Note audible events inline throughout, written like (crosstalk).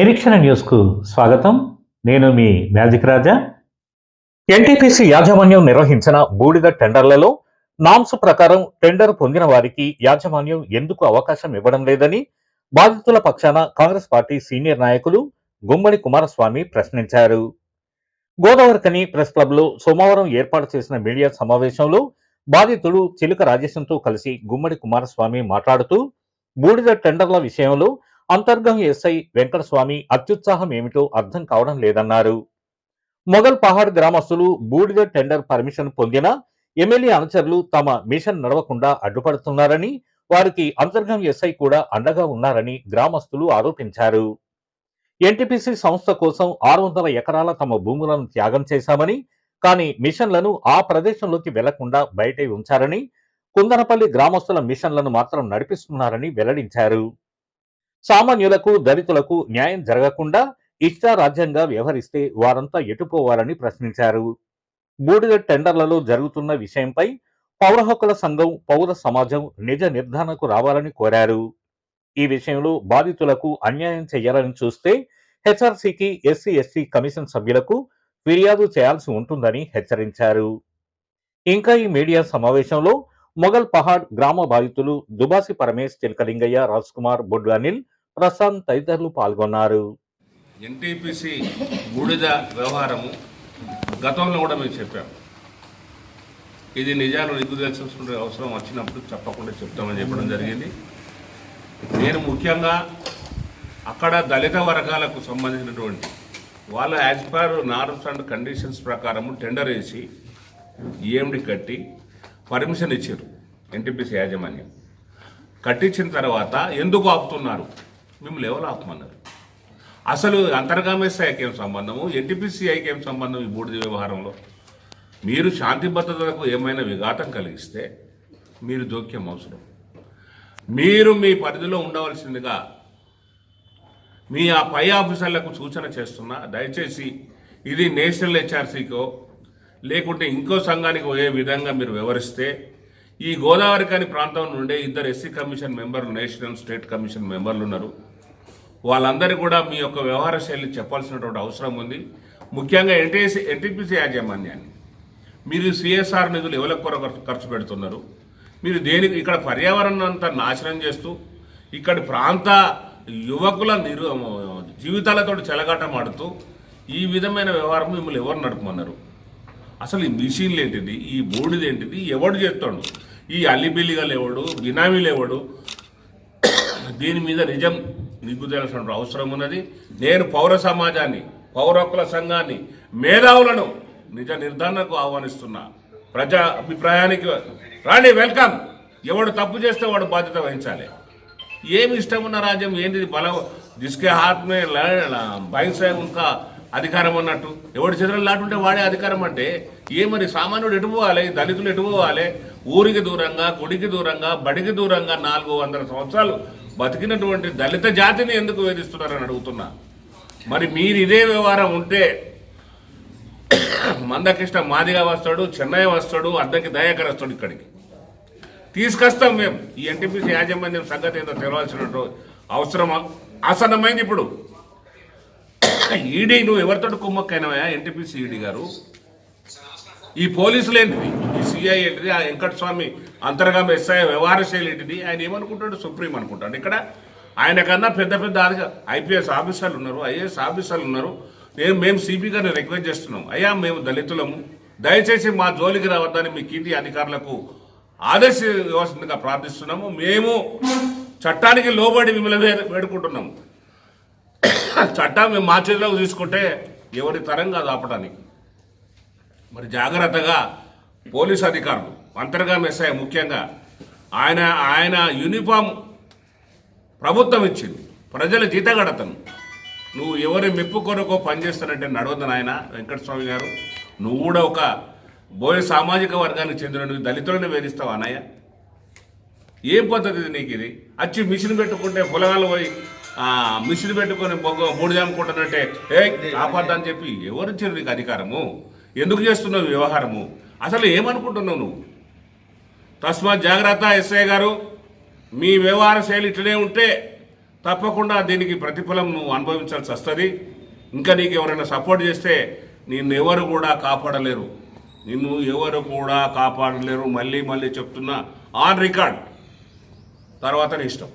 నిరీక్షణ న్యూస్కు స్వాగతం. నేను మీ మ్యాజిక్ రాజా. ఎన్టీపీసీ యాజమాన్యం నిర్వహించిన బూడిద టెండర్లలో నామ్స్ ప్రకారం టెండర్ పొందిన వారికి యాజమాన్యం ఎందుకు అవకాశం ఇవ్వడం లేదని బాధితుల పక్షాన కాంగ్రెస్ పార్టీ సీనియర్ నాయకులు గుమ్మడి కుమారస్వామి ప్రశ్నించారు. గోదావరికని ప్రెస్ క్లబ్లో సోమవారం ఏర్పాటు చేసిన మీడియా సమావేశంలో బాధితుడు చిలుక రాజేశంతో కలిసి గుమ్మడి కుమారస్వామి మాట్లాడుతూ బూడిద టెండర్ల విషయంలో అంతర్గం ఎస్ఐ వెంకటస్వామి అత్యుత్సాహం ఏమిటో అర్థం కావడం లేదన్నారు. మొగల్ పహాడ్ గ్రామస్తులు బూడిద టెండర్ పర్మిషన్ పొందిన ఎమ్మెల్యే అనుచరులు తమ మిషన్ నడవకుండా అడ్డుపడుతున్నారని వారికి అంతర్గం ఎస్ఐ కూడా అండగా ఉన్నారని గ్రామస్తులు ఆరోపించారు. ఎన్టీపీసీ సంస్థ కోసం ఆరు వందల ఎకరాల తమ భూములను త్యాగం చేశామని కానీ మిషన్లను ఆ ప్రదేశంలోకి వెళ్ళకుండా బయటే ఉంచారని కుందనపల్లి గ్రామస్తుల మిషన్లను మాత్రం నడిపిస్తున్నారని వెల్లడించారు. సామాన్యులకు దళితులకు న్యాయం జరగకుండా ఇష్టారాజ్యంగా వ్యవహరిస్తే వారంతా ఎటుపోవాలని ప్రశ్నించారు. బూడిద టెండర్లలో జరుగుతున్న విషయంపై పౌర హక్కుల సంఘం పౌర సమాజం నిజ నిర్ధారణకు రావాలని కోరారు. ఈ విషయంలో బాధితులకు అన్యాయం చేయాలని చూస్తే హెచ్ఆర్సీకి ఎస్సీ ఎస్టీ కమిషన్ సభ్యులకు ఫిర్యాదు చేయాల్సి ఉంటుందని హెచ్చరించారు. ఇంకా ఈ మీడియా సమావేశంలో మొగల్ పహాడ్ గ్రామ బాధితులు దుబాసి పరమేశ్ చిలకలింగయ్య రాజ్ కుమార్ బొడ్డు అనిల్ ప్రశాంత్ తదితరులు పాల్గొన్నారు. ఎన్టీపీసీ బూడిద వ్యవహారము గతంలో కూడా మేము చెప్పాము ఇది నిజాలు నిగ్గు తెలుసుకునే అవసరం వచ్చినప్పుడు చెప్పకుండా చెప్తామని చెప్పడం జరిగింది. నేను ముఖ్యంగా అక్కడ దళిత వర్గాలకు సంబంధించినటువంటి వాళ్ళ as per norms and conditions ప్రకారము టెండర్ వేసి ఈఎండి కట్టి పర్మిషన్ ఇచ్చారు ఎన్టీపీసీ యాజమాన్యం. కట్టించిన తర్వాత ఎందుకు ఆపుతున్నారు? మిమ్మల్ని ఎవరు ఆపమన్నారు అసలు అంతర్గామేస్తాయికి ఏం సంబంధము? ఎన్టీపీసీఐకి ఏం సంబంధం ఈ బూడిద వ్యవహారంలో? మీరు శాంతి భద్రతలకు ఏమైనా విఘాతం కలిగిస్తే మీరు జోక్యం అవసరం. మీరు మీ పరిధిలో ఉండవలసిందిగా మీ ఆ పై ఆఫీసర్లకు సూచన చేస్తున్నా దయచేసి ఇది నేషనల్ హెచ్ఆర్సీకో లేకుంటే ఇంకో సంఘానికి పోయే విధంగా మీరు వివరిస్తే ఈ గోదావరి కాని ప్రాంతం నుండే ఇద్దరు ఎస్సీ కమిషన్ మెంబర్లు నేషనల్ స్టేట్ కమిషన్ మెంబర్లు ఉన్నారు. వాళ్ళందరూ కూడా మీ యొక్క వ్యవహార శైలి చెప్పాల్సినటువంటి అవసరం ఉంది. ముఖ్యంగా ఎన్టీసీ ఎన్టీపీసీ యాజమాన్యాన్ని. మీరు సిఎస్ఆర్ నిధులు ఎవరికి కొరకు ఖర్చు- పెడుతున్నారు? మీరు దేనికి ఇక్కడ పర్యావరణం అంతా నాశనం చేస్తూ ఇక్కడి ప్రాంత యువకుల నిరు జీవితాలతో చెలగాటమాడుతూ ఈ విధమైన వ్యవహారం మిమ్మల్ని ఎవరు నడుపుమన్నారు? అసలు ఈ మిషన్లు ఏంటిది ఈ బోర్డుది ఏంటిది ఎవడు చేస్తాడు? ఈ అల్లిబిల్లిగా ఎవడు బినామీలు ఎవడు (coughs) దీని మీద నిజం నిగ్గు అవసరం ఉన్నది. నేను పౌర సమాజాన్ని పౌరకుల సంఘాన్ని మేధావులను నిజ నిర్ధారణకు ఆహ్వానిస్తున్నా. ప్రజా అభిప్రాయానికి రాణి వెల్కమ్. ఎవడు తప్పు చేస్తే వాడు బాధ్యత వహించాలి. ఏమి ఇష్టం ఉన్న రాజ్యం ఏంటిది? బలం జిస్కే హాత్మే భయంసే ఇంకా అధికారం అన్నట్టు. ఎవడి చేతులు లాంటుంటే వాడే అధికారం అంటే ఏ మరి సామాన్యుడు ఎటు పోవాలి? దళితులు ఎటు పోవాలి? ఊరికి దూరంగా గుడికి దూరంగా బడికి దూరంగా నాలుగు వందల సంవత్సరాలు బతికినటువంటి దళిత జాతిని ఎందుకు వేధిస్తున్నారని అడుగుతున్నా. మరి మీరు ఇదే వ్యవహారం ఉంటే మందకృష్ణ మాదిగా వస్తాడు చెన్నై వస్తాడు అద్దెకి దయాకర్ వస్తాడు ఇక్కడికి. తీసుకొస్తాం మేము. ఈ ఎన్టీపీసీ యాజమాన్యం సంగతి ఏదో తెలవాల్సిన అవసరం ఆసన్నమైంది ఇప్పుడు. ఈడీ నువ్వు ఎవరితో కుమ్మక్కైనవా ఎన్టీపీసీ ఈడీ గారు. ఈ పోలీసులేంటివి సిఐ ఏంటిది? ఆ వెంకటస్వామి అంతర్గామ ఎస్ఐ వ్యవహార శైలి ఏంటిది? ఆయన ఏమనుకుంటాడు? సుప్రీం అనుకుంటాడు. ఇక్కడ ఆయన కన్నా పెద్ద పెద్ద ఐపీఎస్ ఆఫీసర్లు ఉన్నారు ఐఏఎస్ ఆఫీసర్లు ఉన్నారు. నేను మేము సిపి గారిని రిక్వెస్ట్ చేస్తున్నాం. అయ్యా మేము దళితులము. దయచేసి మా జోలికి రావద్దని మీ కీర్తి అధికారులకు ఆదేశించవలసిందిగా ప్రార్థిస్తున్నాము. మేము చట్టానికి లోబడి మిమ్మల్ని వేడుకుంటున్నాము చట్టం మేము మా చేతిలోకి తీసుకుంటే ఎవరి తరం కాదు ఆపడానికి మరి జాగ్రత్తగా పోలీస్ అధికారులు అంతర్గా మెస్సాయి ముఖ్యంగా ఆయన ఆయన యూనిఫామ్ ప్రభుత్వం ఇచ్చింది. ప్రజల జీతగడతను. నువ్వు ఎవరి మెప్పు కొరకు పనిచేస్తానంటే నడవద్దు నాయన వెంకటస్వామి గారు. నువ్వు కూడా ఒక బోయ సామాజిక వర్గానికి చెందిన నువ్వు దళితులను వేధిస్తావు అన్నయ్య ఏం పద్ధతి నీకు ఇది? వచ్చి మిషన్ పెట్టుకుంటే పొలగాలు పోయి ఆ, మిషన్ పెట్టుకొని బొగ్గ మూడు జాముకుంటానంటే ఏ కాపాద్దని చెప్పి ఎవరిచ్చారు నీకు అధికారము? ఎందుకు చేస్తున్నావు వ్యవహారము? అసలు ఏమనుకుంటున్నావు నువ్వు? తస్మాత్ జాగ్రత్త ఎస్ఐ గారు. మీ వ్యవహార శైలి ఇట్లనే ఉంటే తప్పకుండా దీనికి ప్రతిఫలం నువ్వు అనుభవించాల్సి వస్తుంది. ఇంకా నీకు ఎవరైనా సపోర్ట్ చేస్తే నిన్ను ఎవరు కూడా కాపాడలేరు. నిన్ను ఎవరు కూడా కాపాడలేరు. మళ్ళీ మళ్ళీ చెప్తున్నా ఆన్ రికార్డ్. తర్వాత నీ ఇష్టం.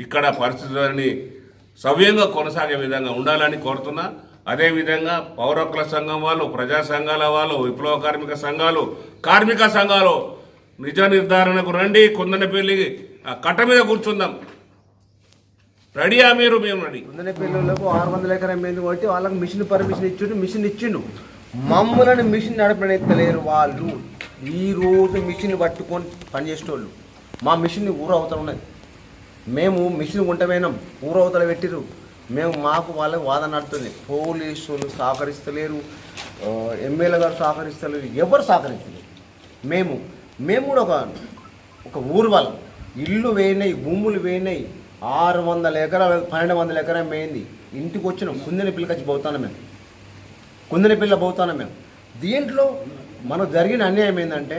ఇక్కడ పరిస్థితులని సవ్యంగా కొనసాగే విధంగా ఉండాలని కోరుతున్నా. అదేవిధంగా పౌర హక్కుల సంఘం వాళ్ళు ప్రజా సంఘాల వాళ్ళు విప్లవ కార్మిక సంఘాలు కార్మిక సంఘాలు నిజ నిర్ధారణకు రండి కుందనపల్లి కట్ట మీద కూర్చుందాం. రెడీయా మీరు? మేము రెడీ. వందల ఆరు వందల ఎకరం మీద కాబట్టి వాళ్ళకి మిషన్ పర్మిషన్ ఇచ్చిండు మిషన్ ఇచ్చిండు. మమ్మల్ని మిషన్ నడపనెత్తలేరు వాళ్ళు ఈ రోజు మిషన్ పట్టుకొని పనిచేసేటోళ్ళు. మా మిషన్ ఊరవతలు ఉన్నది మేము మిషన్ ఉంటమైనాం ఊరవతల పెట్టిరు మేము మాకు వాళ్ళకి వాదన నడుతుంది. పోలీసులు సహకరిస్తలేరు. ఎమ్మెల్యే గారు సహకరిస్తలేరు. ఎవరు సహకరిస్తలేరు మేము మేము కూడా ఒక ఒక ఊరు వాళ్ళం. ఇల్లు వేయినాయి భూములు వేయినాయి. ఆరు వందల ఎకరాలు పన్నెండు వందల ఎకరం వేయింది. ఇంటికి వచ్చినాం కుందిన పిల్లకచ్చి పోతాను మేము. కుందిన పిల్ల పోతాను మేము. దీంట్లో మనకు జరిగిన అన్యాయం ఏంటంటే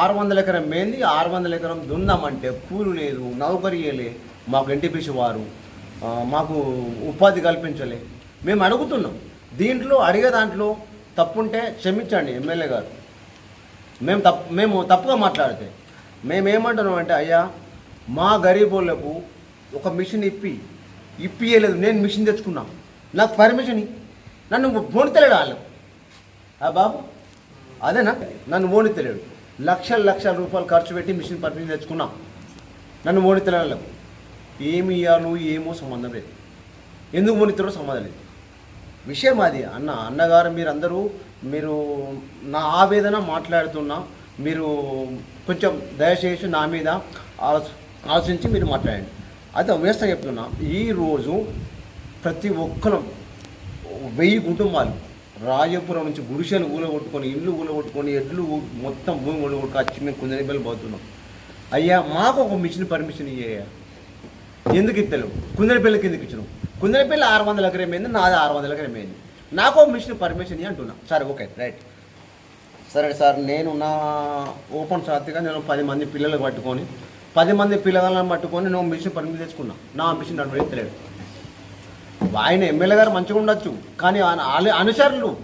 ఆరు వందల ఎకరం మేంది ఆరు వందల ఎకరం దున్నామంటే కూలు లేదు నౌకరియలే మాకు ఎన్టీపీసీ వారు మాకు ఉపాధి కల్పించలే. మేము అడుగుతున్నాం. దీంట్లో అడిగే దాంట్లో తప్పుంటే క్షమించండి ఎమ్మెల్యే గారు. మేము తప్పు మేము తప్పుగా మాట్లాడితే. మేము ఏమంటున్నాం అంటే అయ్యా మా గరీబోళ్ళకు ఒక మిషన్ ఇప్పి ఇప్పియలేదు. నేను మిషన్ తెచ్చుకున్నా. నాకు పర్మిషన్ నన్ను పోనితలేడు వాళ్ళు. ఆ బాబు? అదేనా? నన్ను ఓనితలేడు లక్షల లక్షల రూపాయలు ఖర్చు పెట్టి మిషన్ పర్మిషన్ తెచ్చుకున్నా. నన్ను ఓనితలేడు ఏమి ఇవ్వాలో ఏమో సంబంధం లేదు. ఎందుకు ఓనితడో సంబంధం లేదు. విషయం అది. అన్న అన్నగారు మీరందరూ మీరు నా ఆవేదన మాట్లాడుతున్నా మీరు కొంచెం దయచేసి నా మీద ఆలోచ ఆలోచించి మీరు మాట్లాడండి. అయితే వ్యవస్థ చెప్తున్నా. ఈరోజు ప్రతి ఒక్కరు వెయ్యి కుటుంబాలు రాజపురం నుంచి గుడిసెలు కొట్టుకొని ఇల్లు ఊలగొట్టుకొని ఎడ్లు మొత్తం భూమి ఊలగొట్టుకు వచ్చి మేము కుందరిపల్లి పోతున్నాం అయ్యా మాకు ఒక మిషన్ పర్మిషన్ ఇయ్యా ఎందుకు ఇస్తలేవు కుందరపల్లికి ఎందుకు ఇచ్చినావు. కుందరపల్లి ఆరు వందల ఎకరం అయింది నాది ఆరు వందల ఎకరం అయింది నాకు మిషన్ పర్మిషన్ అంటున్నా. సరే ఓకే రైట్. సరే సార్ నేను నా ఓపెన్ సాత్తిగా నేను పది మంది పిల్లలు పట్టుకొని పది మంది పిల్లలను పట్టుకొని నేను మిషన్ పర్మిషన్ తెచ్చుకున్నా. నా మిషన్ నడవలేదు ఆయన ఎమ్మెల్యే గారు మంచిగా ఉండొచ్చు కానీ ఆయన అనుచరులు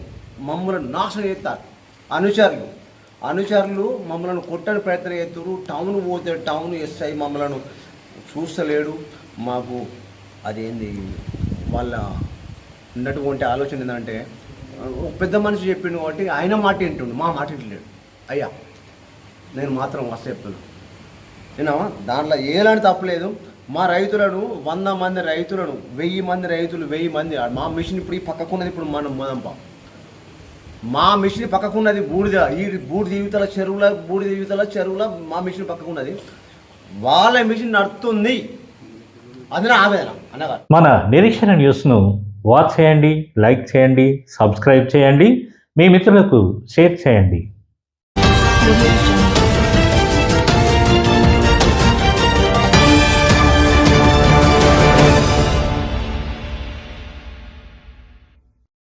మమ్మల్ని నాశనం చేస్తారు. అనుచరులు. అనుచరులు మమ్మల్ని కొట్టని ప్రయత్నం చేస్తారు టౌన్ పోతే టౌన్ ఎస్ఐ మమ్మల్ని చూస్తలేడు. మాకు అదేంది? వాళ్ళ ఉన్నటువంటి ఆలోచన ఏంటంటే పెద్ద మనిషి చెప్పిండు కాబట్టి ఆయన మాట వింటుండు. మా మాట వింటలేడు అయ్యా నేను మాత్రం వస్తే చెప్తున్నా. నేను దాంట్లో ఏలాంటి తప్పలేదు మా రైతులను వంద మంది రైతులను వెయ్యి మంది రైతులు వెయ్యి మంది మా మిషన్ ఇప్పుడు ఈ పక్కకున్నది ఇప్పుడు మనం మొదంప మా మిషన్ పక్కకున్నది బూడిద ఈ బూడిద జీవితాల చెరువుల బూడిద జీవితాల చెరువుల మా మిషన్ పక్కకున్నది. వాళ్ళ మిషన్ నడుతుంది అది నా ఆవేదన అన్నగారు. మన నిరీక్షణ న్యూస్ను వాచ్ చేయండి లైక్ చేయండి సబ్స్క్రైబ్ చేయండి. మీ మిత్రులకు షేర్ చేయండి.